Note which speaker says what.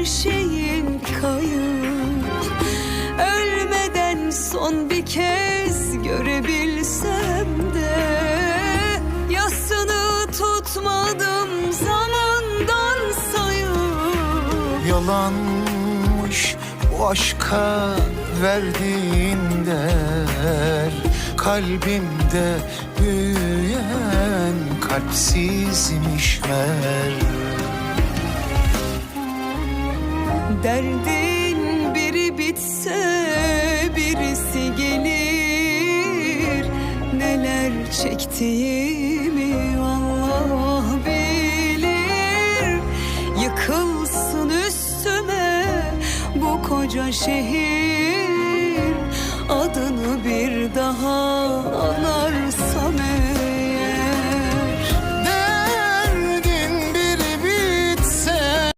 Speaker 1: her şeyin kayıp Ölmeden son bir kez görebilsem de Yasını tutmadım zamandan sayıp.
Speaker 2: Yalanmış bu aşka verdiğin değer Kalbimde büyüyen kalpsizmiş meğer
Speaker 1: Derdin biri bitse birisi gelir. Neler çektiğimi Allah bilir. Yıkılsın üstüme bu koca şehir. Adını bir daha anarsam eğer.